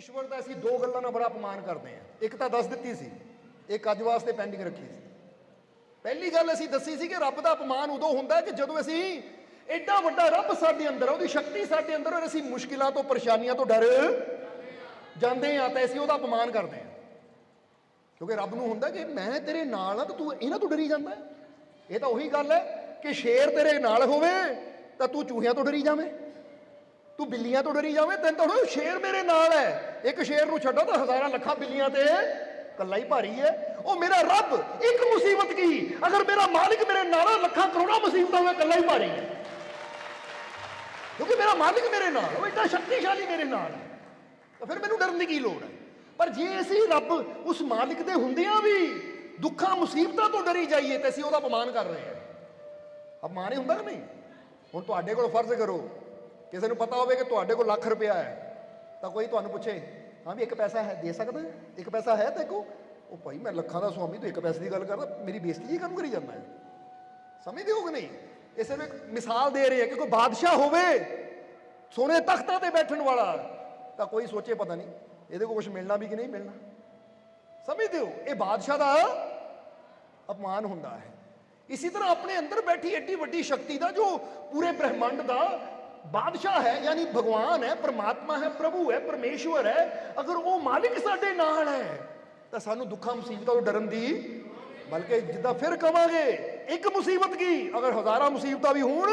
ਈਸ਼ਵਰ ਦਾ ਅਸੀਂ ਦੋ ਗੱਲਾਂ ਨਾਲ ਬੜਾ ਅਪਮਾਨ ਕਰਦੇ ਹਾਂ। ਇੱਕ ਤਾਂ ਦੱਸ ਦਿੱਤੀ ਸੀ, ਇੱਕ ਅੱਜ ਵਾਸਤੇ ਪੈਂਡਿੰਗ ਰੱਖੀ ਸੀ। ਪਹਿਲੀ ਗੱਲ ਅਸੀਂ ਦੱਸੀ ਸੀ ਕਿ ਰੱਬ ਦਾ ਅਪਮਾਨ ਉਦੋਂ ਹੁੰਦਾ ਕਿ ਜਦੋਂ ਅਸੀਂ ਐਡਾ ਵੱਡਾ ਰੱਬ ਸਾਡੇ ਅੰਦਰ ਉਹਦੀ ਸ਼ਕਤੀ ਸਾਡੇ ਅੰਦਰ ਔਰ ਅਸੀਂ ਮੁਸ਼ਕਿਲਾਂ ਤੋਂ, ਪਰੇਸ਼ਾਨੀਆਂ ਤੋਂ ਡਰ ਜਾਂਦੇ ਹਾਂ, ਤਾਂ ਅਸੀਂ ਉਹਦਾ ਅਪਮਾਨ ਕਰਦੇ ਹਾਂ। ਕਿਉਂਕਿ ਰੱਬ ਨੂੰ ਹੁੰਦਾ ਕਿ ਮੈਂ ਤੇਰੇ ਨਾਲ ਆ, ਤਾਂ ਤੂੰ ਇਹਨਾਂ ਤੋਂ ਡਰੀ ਜਾਂਦਾ ਇਹ ਤਾਂ ਉਹੀ ਗੱਲ ਹੈ ਕਿ ਸ਼ੇਰ ਤੇਰੇ ਨਾਲ ਹੋਵੇ, ਤਾਂ ਤੂੰ ਚੂਹਿਆਂ ਤੋਂ ਡਰੀ ਜਾਵੇਂ। ਤੂੰ ਬਿੱਲੀਆਂ ਤੋਂ ਡਰੀ ਜਾਵੇਂ, ਤੈਨੂੰ ਤਾਂ ਸ਼ੇਰ ਮੇਰੇ ਨਾਲ ਹੈ। ਇੱਕ ਸ਼ੇਰ ਨੂੰ ਛੱਡੋ ਤਾਂ ਹਜ਼ਾਰਾਂ ਲੱਖਾਂ ਬਿੱਲੀਆਂ ਤੇ ਕੱਲਾ ਹੀ ਭਾਰੀ ਹੈ। ਉਹ ਮੇਰਾ ਰੱਬ, ਇੱਕ ਮੁਸੀਬਤ ਕੀ? ਅਗਰ ਮੇਰਾ ਮਾਲਿਕ ਮੇਰੇ ਨਾਲ ਲੱਖਾਂ ਕਰੋੜਾਂ ਮੁਸੀਬਤਾਂ ਵਿੱਚ ਕੱਲਾ ਹੀ ਭਾਰੀ ਹੈ। ਕਿਉਂਕਿ ਮੇਰਾ ਮਾਲਿਕ ਮੇਰੇ ਨਾਲ, ਉਹ ਇੱਡਾ ਸ਼ਕਤੀਸ਼ਾਲੀ ਮੇਰੇ ਨਾਲ ਹੈ। ਤਾਂ ਫਿਰ ਮੈਨੂੰ ਡਰਨ ਦੀ ਕੀ ਲੋੜ ਹੈ? ਪਰ ਜੇ ਅਸੀਂ ਰੱਬ ਉਸ ਮਾਲਿਕ ਦੇ ਹੁੰਦਿਆਂ ਵੀ ਦੁੱਖਾਂ, ਮੁਸੀਬਤਾਂ ਤੋਂ ਡਰੀ ਜਾਈਏ ਤੇ ਅਸੀਂ ਉਹਦਾ ਅਪਮਾਨ ਕਰ ਰਹੇ ਹਾਂ। ਅਪਮਾਨ ਹੀ ਹੁੰਦਾ ਕਿ ਨਹੀਂ? ਹੁਣ ਤੁਹਾਡੇ ਕੋਲ ਫਰਜ਼ ਕਰੋ ਕਿਸੇ ਨੂੰ ਪਤਾ ਹੋਵੇ ਕਿ ਤੁਹਾਡੇ ਕੋਲ ਲੱਖ ਰੁਪਇਆ ਹੈ, ਤਾਂ ਕੋਈ ਤੁਹਾਨੂੰ ਪੁੱਛੇ, ਹਾਂ ਵੀ ਇੱਕ ਪੈਸਾ ਹੈ, ਦੇ ਸਕਦਾ ਇੱਕ ਪੈਸਾ ਹੈ ਤੇ ਕੋ ਉਹ ਭਾਈ, ਮੈਂ ਲੱਖਾਂ ਦਾ ਸਵਾਮੀ ਤੂੰ ਇੱਕ ਪੈਸੇ ਦੀ ਗੱਲ ਕਰਦਾ, ਮੇਰੀ ਬੇਇੱਜ਼ਤੀ ਜੀ ਕੰਮ ਕਰੀ ਜਾਂਦਾ ਹੈ? ਸਮਝਦੇ ਹੋ ਕਿ ਨਹੀਂ? ਇਹ ਸਿਰਫ ਇੱਕ ਮਿਸਾਲ ਦੇ ਰਹੇ ਹੈ ਕਿ ਕੋਈ ਬਾਦਸ਼ਾਹ ਹੋਵੇ, ਸੋਨੇ ਤਖਤਾਂ ਤੇ ਬੈਠਣ ਵਾਲਾ, ਤਾਂ ਕੋਈ ਸੋਚੇ ਪਤਾ ਨਹੀਂ, ਇਹਦੇ ਕੋਲ ਕੁਝ ਮਿਲਣਾ ਵੀ ਕਿ ਨਹੀਂ ਮਿਲਣਾ? ਸਮਝਦੇ ਹੋ? ਇਹ ਬਾਦਸ਼ਾਹ ਦਾ ਅਪਮਾਨ ਹੁੰਦਾ ਹੈ। ਇਸੇ ਤਰ੍ਹਾਂ ਆਪਣੇ ਅੰਦਰ ਬੈਠੀ ਏਡੀ ਵੱਡੀ ਸ਼ਕਤੀ ਦਾ, ਜੋ ਪੂਰੇ ਬ੍ਰਹਿਮੰਡ ਦਾ ਬਾਦਸ਼ਾਹ ਹੈ ਯਾਨੀ ਭਗਵਾਨ ਹੈ ਪਰਮਾਤਮਾ ਹੈ ਪ੍ਰਭੂ ਹੈ ਪਰਮੇਸ਼ਵਰ ਹੈ ਅਗਰ ਉਹ ਮਾਲਿਕ ਸਾਡੇ ਨਾਲ ਹੈ ਤਾਂ ਸਾਨੂੰ ਦੁੱਖਾਂ ਮੁਸੀਬਤਾਂ ਤੋਂ ਡਰਨ ਦੀ ਬਲਕਿ ਜਿੱਦਾਂ ਫਿਰ ਕਵਾਂਗੇ ਇੱਕ ਮੁਸੀਬਤ ਕੀ ਅਗਰ ਹਜ਼ਾਰਾਂ ਮੁਸੀਬਤਾਂ ਵੀ ਹੋਣ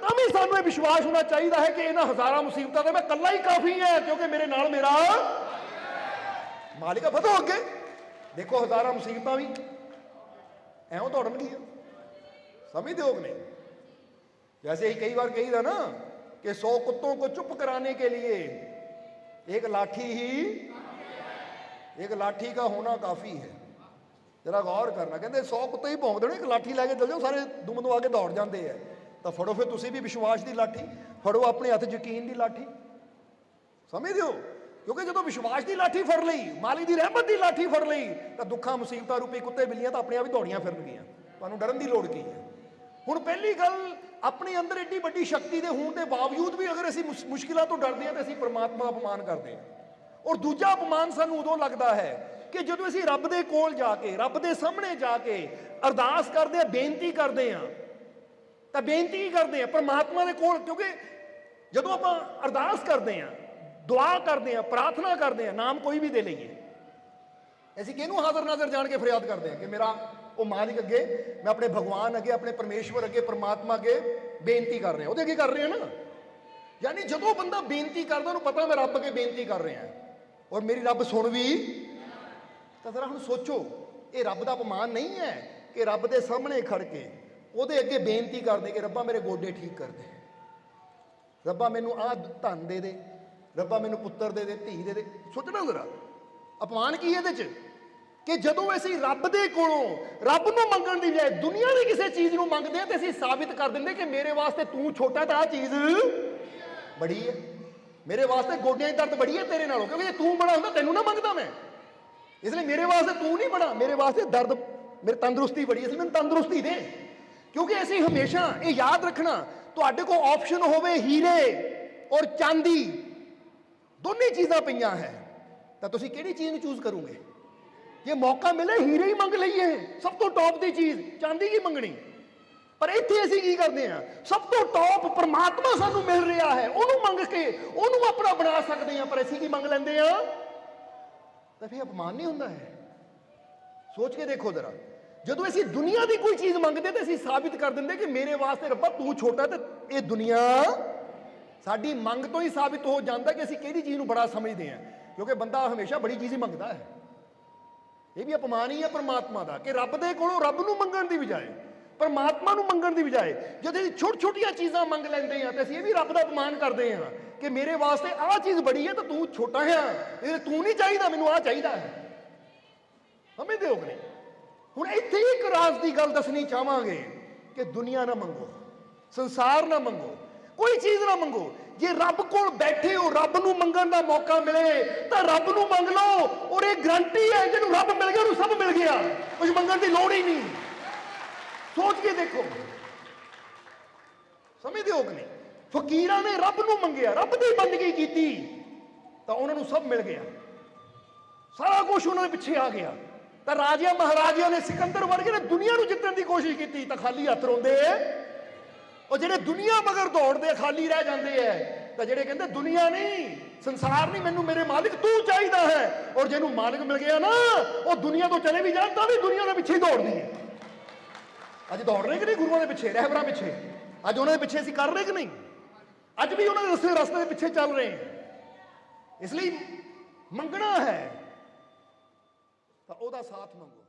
ਤਾਂ ਵੀ ਸਾਨੂੰ ਇਹ ਵਿਸ਼ਵਾਸ ਹੋਣਾ ਚਾਹੀਦਾ ਹੈ ਕਿ ਇਹਨਾਂ ਹਜ਼ਾਰਾਂ ਮੁਸੀਬਤਾਂ ਤੇ ਮੈਂ ਇਕੱਲਾ ਹੀ ਕਾਫੀ ਹੈ ਕਿਉਂਕਿ ਮੇਰੇ ਨਾਲ ਮੇਰਾ ਮਾਲਿਕ ਹੈ ਵਧੋ ਅੱਗੇ ਦੇਖੋ ਹਜ਼ਾਰਾਂ ਮੁਸੀਬਤਾਂ ਵੀ ਐਉਂ ਦੌੜਨਗੀਆਂ ਸਮਝਦੇ ਹੋ ਕਿ ਨਹੀਂ ਜੈਸੇ ਕਈ ਵਾਰ ਕਹੀਦਾ ਨਾ कि सौ कुत्तों को चुप कराने के लिए एक लाठी ही एक लाठी का होना काफी है ਜਰਾ ਗੌਰ ਕਰਨਾ ਕਹਿੰਦੇ 100 ਕੁੱਤੇ ਹੀ ਭੌਂਕਦੇ ਨੇ ਇੱਕ ਲਾਠੀ ਲੈ ਕੇ ਚੱਲ ਜਾਓ ਸਾਰੇ ਦੁਮ ਦੁਆ ਕੇ ਦੌੜ ਜਾਂਦੇ ਆ ਤਾਂ ਫੜੋ ਫਿਰ ਤੁਸੀਂ ਵੀ ਵਿਸ਼ਵਾਸ ਦੀ ਲਾਠੀ ਫੜੋ ਆਪਣੇ ਹੱਥ ਯਕੀਨ ਦੀ ਲਾਠੀ ਸਮਝਦੇ ਹੋ ਕਿਉਂਕਿ ਜਦੋਂ ਵਿਸ਼ਵਾਸ ਦੀ ਲਾਠੀ ਫੜ ਲਈ ਮਾਲੀ ਦੀ ਰਹਿਮਤ ਦੀ ਲਾਠੀ ਫੜ ਲਈ ਤਾਂ ਦੁੱਖਾਂ ਮੁਸੀਬਤਾਂ ਰੂਪੀ ਕੁੱਤੇ ਬਿੱਲੀਆਂ ਤਾਂ ਆਪਣੇ ਆਪ ਹੀ ਦੌੜੀਆਂ ਫਿਰਨਗੀਆਂ ਤੁਹਾਨੂੰ ਡਰਨ ਦੀ ਲੋੜ ਕੀ ਹੈ ਹੁਣ ਪਹਿਲੀ ਗੱਲ ਆਪਣੇ ਅੰਦਰ ਏਡੀ ਵੱਡੀ ਸ਼ਕਤੀ ਦੇ ਹੋਣ ਦੇ ਬਾਵਜੂਦ ਵੀ ਅਗਰ ਅਸੀਂ ਮੁਸ਼ਕਿਲਾਂ ਤੋਂ ਡਰਦੇ ਹਾਂ ਤਾਂ ਅਸੀਂ ਪਰਮਾਤਮਾ ਦਾ ਅਪਮਾਨ ਕਰਦੇ ਹਾਂ। ਔਰ ਦੂਜਾ ਅਪਮਾਨ ਸਾਨੂੰ ਉਦੋਂ ਲੱਗਦਾ ਹੈ ਕਿ ਜਦੋਂ ਅਸੀਂ ਰੱਬ ਦੇ ਕੋਲ ਜਾ ਕੇ, ਰੱਬ ਦੇ ਸਾਹਮਣੇ ਜਾ ਕੇ ਅਰਦਾਸ ਕਰਦੇ ਹਾਂ, ਬੇਨਤੀ ਕਰਦੇ ਹਾਂ, ਤਾਂ ਬੇਨਤੀ ਹੀ ਕਰਦੇ ਆ ਪਰਮਾਤਮਾ ਦੇ ਕੋਲ, ਕਿਉਂਕਿ ਜਦੋਂ ਆਪਾਂ ਅਰਦਾਸ ਕਰਦੇ ਆ ਦੁਆ ਕਰਦੇ ਆ ਪ੍ਰਾਰਥਨਾ ਕਰਦੇ ਆ ਨਾਮ ਕੋਈ ਵੀ ਦੇ ਲਈਏ ਅਸੀਂ ਕਿਹਨੂੰ ਹਾਜ਼ਰ ਨਾਜ਼ਰ ਜਾਣ ਕੇ ਫਰਿਆਦ ਕਰਦੇ ਹਾਂ ਕਿ ਮੇਰਾ ਉਹ ਮਾਲਿਕ ਅੱਗੇ, ਮੈਂ ਆਪਣੇ ਭਗਵਾਨ ਅੱਗੇ, ਆਪਣੇ ਪਰਮੇਸ਼ਵਰ ਅੱਗੇ, ਪਰਮਾਤਮਾ ਅੱਗੇ ਬੇਨਤੀ ਕਰ ਰਿਹਾ। ਉਹਦੇ ਅੱਗੇ ਕਰ ਰਿਹਾ ਨਾ। ਯਾਨੀ ਜਦੋਂ ਬੰਦਾ ਬੇਨਤੀ ਕਰਦਾ, ਉਹਨੂੰ ਪਤਾ ਮੈਂ ਰੱਬ ਅੱਗੇ ਬੇਨਤੀ ਕਰ ਰਿਹਾ ਔਰ ਮੇਰੀ ਰੱਬ ਸੁਣ ਵੀ। ਤਾਂ ਜ਼ਰਾ ਹੁਣ ਸੋਚੋ, ਇਹ ਰੱਬ ਦਾ ਅਪਮਾਨ ਨਹੀਂ ਹੈ ਕਿ ਰੱਬ ਦੇ ਸਾਹਮਣੇ ਖੜ ਕੇ ਉਹਦੇ ਅੱਗੇ ਬੇਨਤੀ ਕਰਦੇ ਕਿ ਰੱਬਾ ਮੇਰੇ ਗੋਡੇ ਠੀਕ ਕਰ ਦੇ। ਰੱਬਾ ਮੈਨੂੰ ਆਹ ਧਨ ਦੇ ਦੇ, ਰੱਬਾ ਮੈਨੂੰ ਪੁੱਤਰ ਦੇ ਦੇ, ਧੀ ਦੇ ਦੇ। ਸੋਚਣਾ ਜ਼ਰਾ। ਅਪਮਾਨ ਕੀ ਹੈ ਇਹਦੇ ਚ? ਕਿ ਜਦੋਂ ਅਸੀਂ ਰੱਬ ਦੇ ਕੋਲੋਂ ਰੱਬ ਨੂੰ ਮੰਗਣ ਦੀ ਬਜਾਏ ਦੁਨੀਆ ਦੀ ਕਿਸੇ ਚੀਜ਼ ਨੂੰ ਮੰਗਦੇ ਹਾਂ ਤੇ ਅਸੀਂ ਸਾਬਿਤ ਕਰ ਦਿੰਦੇ ਕਿ ਮੇਰੇ ਵਾਸਤੇ ਤੂੰ ਛੋਟਾ ਤਾਂ ਆਹ ਚੀਜ਼ ਬੜੀ ਹੈ। ਮੇਰੇ ਵਾਸਤੇ ਗੋਡਿਆਂ ਦੀ ਦਰਦ ਬੜੀ ਹੈ ਤੇਰੇ ਨਾਲੋਂ, ਕਿਉਂਕਿ ਜੇ ਤੂੰ ਬੜਾ ਹੁੰਦਾ ਤੈਨੂੰ ਨਾ ਮੰਗਦਾ ਮੈਂ। ਇਸ ਲਈ ਮੇਰੇ ਵਾਸਤੇ ਤੂੰ ਨਹੀਂ ਬੜਾ, ਮੇਰੇ ਵਾਸਤੇ ਦਰਦ, ਮੇਰੇ ਤੰਦਰੁਸਤੀ ਬੜੀ ਇਸ ਲਈ ਮੈਨੂੰ ਤੰਦਰੁਸਤੀ ਦੇ। ਕਿਉਂਕਿ ਅਸੀਂ ਹਮੇਸ਼ਾ ਇਹ ਯਾਦ ਰੱਖਣਾ, ਤੁਹਾਡੇ ਕੋਲ ਆਪਸ਼ਨ ਹੋਵੇ ਹੀਰੇ ਔਰ ਚਾਂਦੀ, ਦੋਨੇ ਚੀਜ਼ਾਂ ਪਈਆਂ ਹੈ। ਤਾਂ ਤੁਸੀਂ ਕਿਹੜੀ ਚੀਜ਼ ਨੂੰ ਚੂਜ਼ ਕਰੋਗੇ? ਜੇ ਮੌਕਾ ਮਿਲੇ, ਹੀਰੇ ਹੀ ਮੰਗ ਲਈਏ। ਸਭ ਤੋਂ ਟੌਪ ਦੀ ਚੀਜ਼, ਚਾਂਦੀ ਕੀ ਮੰਗਣੀ। ਪਰ ਇੱਥੇ ਅਸੀਂ ਕੀ ਕਰਦੇ ਹਾਂ? ਸਭ ਤੋਂ ਟੌਪ ਪ੍ਰਮਾਤਮਾ ਸਾਨੂੰ ਮਿਲ ਰਿਹਾ ਹੈ। ਉਹਨੂੰ ਮੰਗ ਕੇ ਉਹਨੂੰ ਆਪਣਾ ਬਣਾ ਸਕਦੇ ਹਾਂ। ਪਰ ਅਸੀਂ ਕੀ ਮੰਗ ਲੈਂਦੇ ਹਾਂ? ਤਾਂ ਫਿਰ ਅਪਮਾਨ ਨਹੀਂ ਹੁੰਦਾ ਹੈ ਸੋਚ ਕੇ ਦੇਖੋ ਜ਼ਰਾ। ਜਦੋਂ ਅਸੀਂ ਦੁਨੀਆ ਦੀ ਕੋਈ ਚੀਜ਼ ਮੰਗਦੇ ਤੇ ਅਸੀਂ ਸਾਬਿਤ ਕਰ ਦਿੰਦੇ ਕਿ ਮੇਰੇ ਵਾਸਤੇ ਰੱਬਾ ਤੂੰ ਛੋਟਾ ਤੇ ਇਹ ਦੁਨੀਆ ਸਾਡੀ ਮੰਗ ਤੋਂ ਹੀ ਸਾਬਿਤ ਹੋ ਜਾਂਦਾ ਕਿ ਅਸੀਂ ਕਿਹੜੀ ਚੀਜ਼ ਨੂੰ ਬੜਾ ਸਮਝਦੇ ਹਾਂ। ਕਿਉਂਕਿ ਬੰਦਾ ਹਮੇਸ਼ਾ ਬੜੀ ਚੀਜ਼ ਹੀ ਮੰਗਦਾ ਹੈ। ਇਹ ਵੀ ਅਪਮਾਨ ਹੀ ਹੈ ਪਰਮਾਤਮਾ ਦਾ ਕਿ ਰੱਬ ਦੇ ਕੋਲੋਂ ਰੱਬ ਨੂੰ ਮੰਗਣ ਦੀ ਬਜਾਏ, ਪਰਮਾਤਮਾ ਨੂੰ ਮੰਗਣ ਦੀ ਬਜਾਏ ਜਦੋਂ ਅਸੀਂ ਛੋਟ ਛੋਟੀਆਂ ਚੀਜ਼ਾਂ ਮੰਗ ਲੈਂਦੇ ਹਾਂ ਤੇ ਅਸੀਂ ਇਹ ਵੀ ਰੱਬ ਦਾ ਅਪਮਾਨ ਕਰਦੇ ਹਾਂ ਕਿ ਮੇਰੇ ਵਾਸਤੇ ਆਹ ਚੀਜ਼ ਬੜੀ ਹੈ ਤਾਂ ਤੂੰ ਛੋਟਾ ਹੈ। ਇਹ ਤੂੰ ਨਹੀਂ ਚਾਹੀਦਾ, ਮੈਨੂੰ ਆਹ ਚਾਹੀਦਾ ਹੈ। ਸਮਝਦੇ ਹੋ ਕਿ ਨਹੀਂ? ਹੁਣ ਇੱਥੇ ਇੱਕ ਰਾਜ਼ ਦੀ ਗੱਲ ਦੱਸਣੀ ਚਾਹਾਂਗੇ ਕਿ ਦੁਨੀਆ ਨਾ ਮੰਗੋ, ਸੰਸਾਰ ਨਾ ਮੰਗੋ। ਕੋਈ ਚੀਜ਼ ਨਾ ਮੰਗੋ। ਜੇ ਰੱਬ ਕੋਲ ਬੈਠੇ ਹੋ, ਰੱਬ ਨੂੰ ਮੰਗਣ ਦਾ ਮੌਕਾ ਮਿਲੇ, ਤਾਂ ਰੱਬ ਨੂੰ ਮੰਗ ਲਓ। ਔਰ ਇਹ ਗਰੰਟੀ ਹੈ, ਜਿਹਨੂੰ ਰੱਬ ਮਿਲ ਗਿਆ, ਉਹਨੂੰ ਸਭ ਮਿਲ ਗਿਆ। ਕੁਝ ਮੰਗਣ ਦੀ ਲੋੜ ਹੀ ਨਹੀਂ। ਸੋਚ ਕੇ ਦੇਖੋ। ਸਮਝਦੇ ਹੋ ਕਿ ਨਹੀਂ? ਫਕੀਰਾਂ ਨੇ ਰੱਬ ਨੂੰ ਮੰਗਿਆ, ਰੱਬ ਦੀ ਬੰਦਗੀ ਕੀਤੀ, ਤਾਂ ਉਹਨਾਂ ਨੂੰ ਸਭ ਮਿਲ ਗਿਆ। ਸਾਰਾ ਕੁਝ ਉਹਨਾਂ ਦੇ ਪਿੱਛੇ ਆ ਗਿਆ। ਤਾਂ ਰਾਜਿਆਂ ਮਹਾਰਾਜਿਆਂ ਨੇ ਸਿਕੰਦਰ ਵਰਗੇ ਨੇ ਦੁਨੀਆ ਨੂੰ ਜਿੱਤਣ ਦੀ ਕੋਸ਼ਿਸ਼ ਕੀਤੀ, ਤਾਂ ਖਾਲੀ ਹੱਥ ਰੋਂਦੇ। ਉਹ ਜਿਹੜੇ ਦੁਨੀਆ ਮਗਰ ਦੌੜਦੇ ਖਾਲੀ ਰਹਿ ਜਾਂਦੇ ਐ ਤਾਂ ਜਿਹੜੇ ਕਹਿੰਦੇ ਦੁਨੀਆ ਨਹੀਂ, ਸੰਸਾਰ ਨਹੀਂ, ਮੈਨੂੰ ਮੇਰੇ ਮਾਲਿਕ ਤੂੰ ਚਾਹੀਦਾ ਹੈ। ਔਰ ਜਿਹਨੂੰ ਮਾਲਿਕ ਮਿਲ ਗਿਆ ਨਾ, ਉਹ ਦੁਨੀਆ ਤੋਂ ਚਲੇ ਵੀ ਜਾਣ, ਤਾਂ ਵੀ ਦੁਨੀਆ ਦੇ ਪਿੱਛੇ ਹੀ ਦੌੜਦੀ ਹੈ। ਅੱਜ ਦੌੜ ਰਹੇ ਕਿ ਨਹੀਂ ਗੁਰੂਆਂ ਦੇ ਪਿੱਛੇ, ਰਹਿਬਰਾਂ ਪਿੱਛੇ? ਅੱਜ ਉਹਨਾਂ ਦੇ ਪਿੱਛੇ ਅਸੀਂ ਕਰ ਰਹੇ ਕਿ ਨਹੀਂ? ਅੱਜ ਵੀ ਉਹਨਾਂ ਦੇ ਰਸਤੇ ਰਸਤੇ ਦੇ ਪਿੱਛੇ ਚੱਲ ਰਹੇ ਹਾਂ। ਇਸ ਲਈ ਮੰਗਣਾ ਹੈ, ਤਾਂ ਉਹਦਾ ਸਾਥ ਮੰਗੋ।